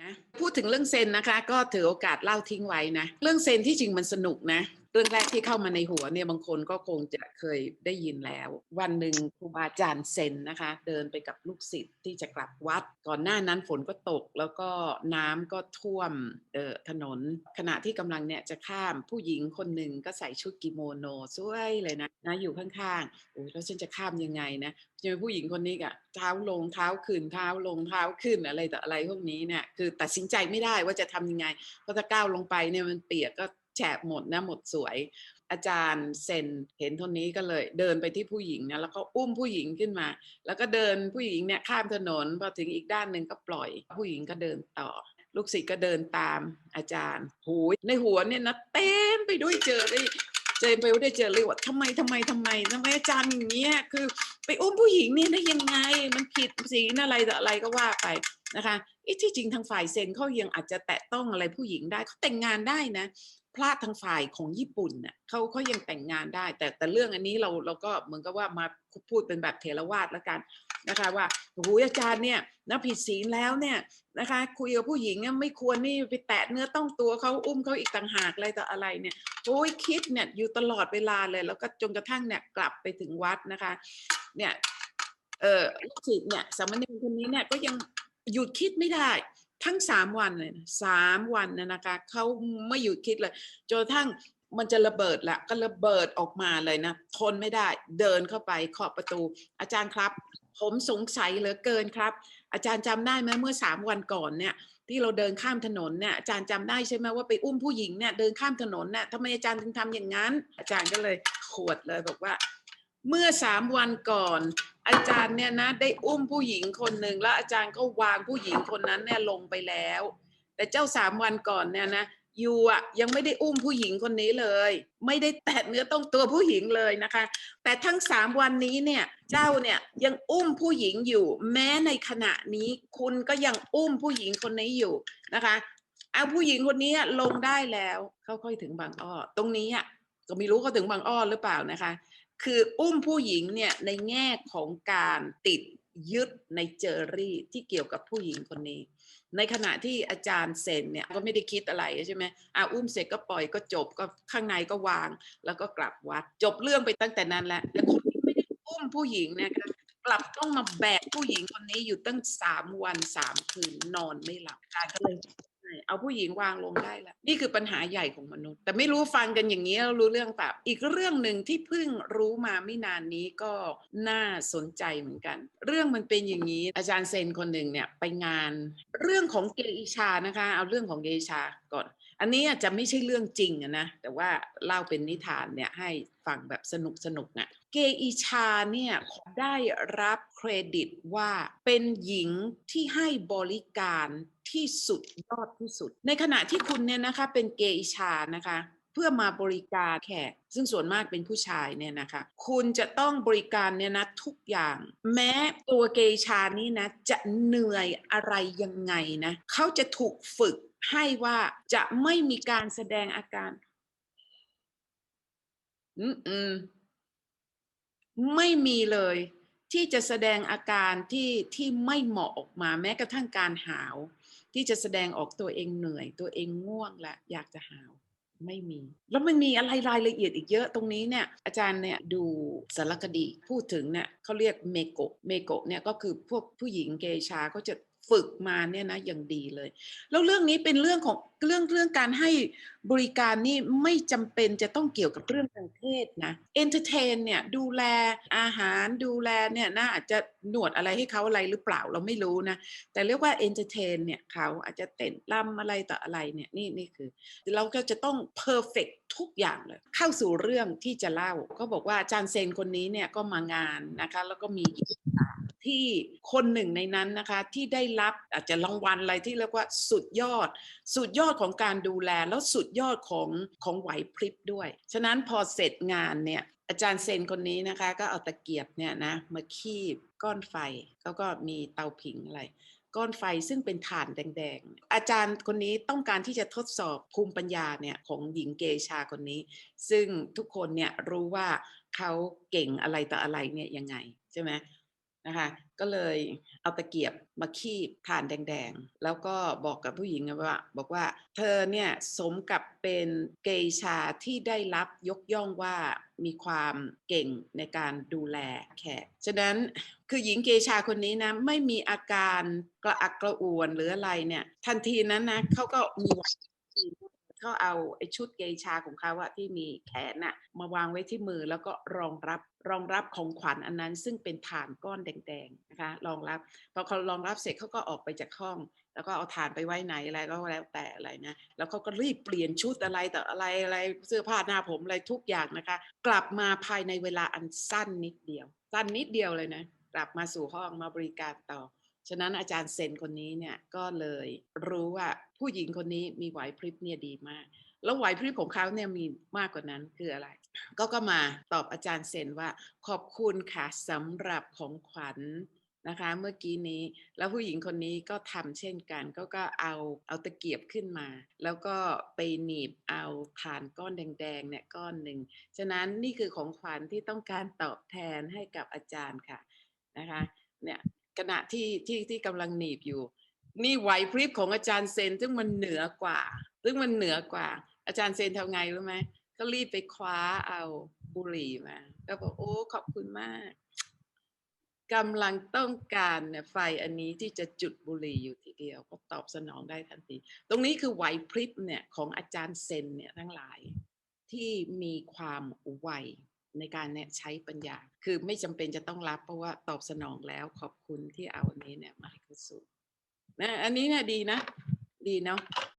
นะพูดถึงเรื่องเซนนะคะ ก็ถือโอกาสเล่าทิ้งไว้นะ เรื่องเซนที่จริงมันสนุกนะ เรื่องแรกที่เข้ามาในหัวเนี่ยบางคนก็คงจะเคยได้ยินแล้ว วันหนึ่งครูบาอาจารย์เซนนะคะ เดินไปกับลูกศิษย์ที่จะกลับวัด ก่อนหน้านั้นฝนก็ตกแล้วก็น้ำก็ท่วมออถนน ขณะที่กำลังเนี่ยจะข้ามผู้หญิงคนหนึ่งก็ใส่ชุดกิโมโนสวยเลยนะนะอยู่ข้างๆโอ้ยแล้วฉันจะข้ามยังไงนะเจอผู้หญิงคนนี้กะเท้าลงเท้าขึ้นเท้าลงเท้าขึ้นอะไรต่ออะไรพวกนี้เนี่ยคือตัดสินใจไม่ได้ว่าจะทำยังไงเพราะถ้าก้าวลงไปเนี่ยมันเปียกก็ แฉะหมดนะหมดสวย อาจารย์เซนเห็นคนนี้ก็เลย เดินไปที่ผู้หญิงนะแล้วก็อุ้มผู้หญิงขึ้นมา แล้วก็เดินผู้หญิงเนี่ยข้ามถนนพอถึงอีกด้านหนึ่งก็ปล่อย ผู้หญิงก็เดินต่อ ลูกศิษย์ก็เดินตามอาจารย์หูในหัวเนี่ยนะเต็มไปด้วยเจอได้เจมไปได้เจอเลยว่าทำไมทำไมทำไมทำไมอาจารย์อย่างเงี้ยคือไปอุ้มผู้หญิงเนี่ยได้ยังไงมันผิดศีลอะไรต่อะไรก็ว่าไปนะคะอีที่จริงทางฝ่ายเซนเขายังอาจจะแตะต้องอะไรผู้หญิงได้เขาแต่งงานได้นะ พระทางฝ่ายของญี่ปุ่นเน่ะเขาเขายังแต่งงานได้ แต่แต่เรื่องอันนี้เราเราก็เหมือนกับว่ามาพูดเป็นแบบเทรวาสแล้วกันนะคะว่าโอ้โหอาจารย์เนี่ยนะผิดศีลแล้วเนี่ยนะคะคุยกับผู้หญิงเนี่ยไม่ควรนี่ไปแตะเนื้อต้องตัวเขาอุ้มเขาอีกต่างหากอะไรต่ออะไรเนี่ยโอ้ยคิดเนี่ยอยู่ตลอดเวลาเลย แล้วก็จนกระทั่งเนี่ยกลับไปถึงวัดนะคะเนี่ยเออลูกศิษย์เนี่ยสามเณรคนนี้เนี่ยก็ยังหยุดคิดไม่ได้ ทั้งสามวันเลยสามวันนะนะคะเขาไม่หยุดคิดเลยจนกระทั่งมันจะระเบิดละก็ระเบิดออกมาเลยนะทนไม่ได้เดินเข้าไปเคาะประตู อาจารย์ครับ ผมสงสัยเหลือเกินครับ อาจารย์จำได้ไหมเมื่อสามวันก่อนเนี่ยที่เราเดินข้ามถนนเนี่ยอาจารย์จำได้ใช่ไหมว่าไปอุ้มผู้หญิงเนี่ยเดินข้ามถนนเนี่ยทำไมอาจารย์ถึงทำอย่างนั้น อาจารย์ก็เลยขวดเลยบอกว่า เมื่อสามวันก่อน อาจารย์เนี่ยนะได้อุ้มผู้หญิงคนหนึ่งแล้วอาจารย์ก็วางผู้หญิงคนนั้นเนี่ยลงไปแล้ว แต่เจ้าสามวันก่อนเนี่ยนะยูอะยังไม่ได้อุ้มผู้หญิงคนนี้เลย ไม่ได้แตะเนื้อต้องตัวผู้หญิงเลยนะคะ แต่ทั้งสามวันนี้เนี่ยเจ้าเนี่ยยังอุ้มผู้หญิงอยู่ แม้ในขณะนี้คุณก็ยังอุ้มผู้หญิงคนนี้อยู่นะคะเอาผู้หญิงคนนี้ลงได้แล้วเขาค่อยถึงบางอ้อตรงนี้อะก็ไม่รู้เขาถึงบางอ้อหรือเปล่านะคะ คืออุ้มผู้หญิงเนี่ยในแง่ของการติดยึดในเจอรี่ที่เกี่ยวกับผู้หญิงคนนี้ ในขณะที่อาจารย์เซนเนี่ยก็ไม่ได้คิดอะไรใช่ไหมอ่าอุ้มเสร็จก็ปล่อยก็จบก็ข้างในก็วาง แล้วก็กลับวัด จบเรื่องไปตั้งแต่นั้นแหละแล้วคนที่ไม่ได้อุ้มผู้หญิงนะคะกลับต้องมาแบกผู้หญิงคนนี้อยู่ตั้งสามวันสามคืนนอนไม่หลับอารก็เลย เอาผู้หญิงวางลงได้แล้วนี่คือปัญหาใหญ่ของมนุษย์ แต่ไม่รู้ฟังกันอย่างนี้แล้วรู้เรื่องเปล่าอีกเรื่องหนึ่งที่เพิ่งรู้มาไม่นานนี้ก็น่าสนใจเหมือนกัน เรื่องมันเป็นอย่างนี้ อาจารย์เซนคนหนึ่งเนี่ยไปงานเรื่องของเกอิชานะคะ เอาเรื่องของเกอิชาก่อน อันนี้อาจจะไม่ใช่เรื่องจริงนะแต่ว่าเล่าเป็นนิทานเนี่ยให้ฟังแบบสนุกสนุกๆอะ เกอิชาเนี่ยได้รับเครดิตว่าเป็นหญิงที่ให้บริการที่สุดยอดที่สุด ในขณะที่คุณเนี่ยนะคะเป็นเกอิชานะคะเพื่อมาบริการแขกซึ่งส่วนมากเป็นผู้ชายเนี่ยนะคะ คุณจะต้องบริการเนี่ยนะทุกอย่าง แม้ตัวเกอิชานี่นะ จะเหนื่อยอะไรยังไงนะเขาจะถูกฝึกให้ว่าจะไม่มีการแสดงอาการ อืมอืม ไม่มีเลยที่จะแสดงอาการที่ที่ไม่เหมาะออกมาแม้กระทั่งการหาว ที่จะแสดงออกตัวเองเหนื่อย ตัวเองง่วงและอยากจะหาวไม่มี แล้วมันมีอะไรรายละเอียดอีกเยอะตรงนี้เนี่ยอาจารย์เนี่ยดูสารคดีพูดถึงเนี่ยเขาเรียกเมโกะเมโกะเนี่ยก็คือพวกผู้หญิงเกยชาเขาจะ ฝึกมาเนี่ยนะอย่างดีเลย แล้วเรื่องนี้เป็นเรื่องของเรื่องเรื่องการให้บริการนี่ไม่จำเป็นจะต้องเกี่ยวกับเรื่องทางเพศนะเอนเตอร์เทนเนี่ยดูแลอาหารดูแลเนี่ยน่าอาจจะหนวดอะไรให้เขาอะไรหรือเปล่าเราไม่รู้นะ แต่เรียกว่าเอนเตอร์เทนเนี่ยเขาอาจจะเต้นรำอะไรต่ออะไรเนี่ยนี่นี่คือ เราก็จะต้องเพอร์เฟกทุกอย่างเลย เข้าสู่เรื่องที่จะเล่า ก็บอกว่าอาจารย์เซนคนนี้เนี่ยก็มางานนะคะ แล้วก็มีกิจกรรม ที่คนหนึ่งในนั้นนะคะที่ได้รับอาจจะรางวัลอะไรที่เรียกว่าสุดยอด สุดยอดของการดูแลแล้วสุดยอดของของไหวพริบด้วย ฉะนั้นพอเสร็จงานเนี่ยอาจารย์เซนคนนี้นะคะ ก็เอาตะเกียบเนี่ยนะมาคีบก้อนไฟเขาก็มีเตาผิงอะไรก้อนไฟซึ่งเป็นถ่านแดงๆ อาจารย์คนนี้ต้องการที่จะทดสอบภูมิปัญญาเนี่ยของหญิงเกชาคนนี้ ซึ่งทุกคนเนี่ยรู้ว่าเขาเก่งอะไรต่ออะไรเนี่ยยังไงใช่ไหม นะคะก็เลยเอาตะเกียบมาคีบถ่านแดงๆ แล้วก็บอกกับผู้หญิงว่า บอกว่าเธอเนี่ยสมกับเป็นเกยชาที่ได้รับยกย่องว่ามีความเก่งในการดูแลแขก ฉะนั้นคือหญิงเกยชาคนนี้นะไม่มีอาการกระอักกระอ่วนหรืออะไรเนี่ย ทันทีนั้นนะเขาก็มีเขาเอาไอ้ชุดเกยชาของเขาอะที่มีแขนน่ะมาวางไว้ที่มือแล้วก็รองรับรองรับของขวัญอันนั้น ซึ่งเป็นฐานก้อนแดงๆนะคะรองรับพอเขารองรับเสร็จเขาก็ออกไปจากห้อง แล้วก็เอาฐานไปไว้ไหนอะไรก็แล้วแต่อะไรนะแล้วเขาก็รีบเปลี่ยนชุดอะไรแต่อะไรอะไรเสื้อผ้าหน้าผมอะไรทุกอย่างนะคะ กลับมาภายในเวลาอันสั้นนิดเดียว สั้นนิดเดียวเลยนะกลับมาสู่ห้องมาบริการต่อ ฉะนั้นอาจารย์เซนคนนี้เนี่ยก็เลยรู้ว่าผู้หญิงคนนี้มีไหวพริบเนี่ยดีมาก แล้วไหวพริบของเขาเนี่ยมีมากกว่านั้นคืออะไร ก็ก็มาตอบอาจารย์เซนว่าขอบคุณค่ะสำหรับของขวัญนะคะเมื่อกี้นี้แล้วผู้หญิงคนนี้ก็ทำเช่นกันก็ก็เอาเอาตะเกียบขึ้นมา แล้วก็ไปหนีบเอาฐานก้อนแดงๆเนี่ยก้อนหนึ่งฉะนั้นนี่คือของขวัญที่ต้องการตอบแทนให้กับอาจารย์ค่ะนะคะเนี่ย ขณะที่ที่ที่กำลังหนีบอยู่ นี่ไหวพริบของอาจารย์เซนซึ่งมันเหนือกว่า ซึ่งมันเหนือกว่า อาจารย์เซนทำไงรู้ไหมก็รีบไปคว้าเอาบุหรี่มาก็บอกโอ้ขอบคุณมากกำลังต้องการเนี่ยไฟอันนี้ที่จะจุดบุหรี่อยู่ทีเดียว ก็ตอบสนองได้ทันที ตรงนี้คือไหวพริบเนี่ยของอาจารย์เซนเนี่ยทั้งหลายที่มีความไว ในการเนี่ยใช้ปัญญา คือไม่จำเป็นจะต้องรับเพราะว่าตอบสนองแล้วขอบคุณที่เอาอันนี้เนี่ยมาให้เขาสูบนะอันนี้เนี่ยดีนะ ดีเนาะ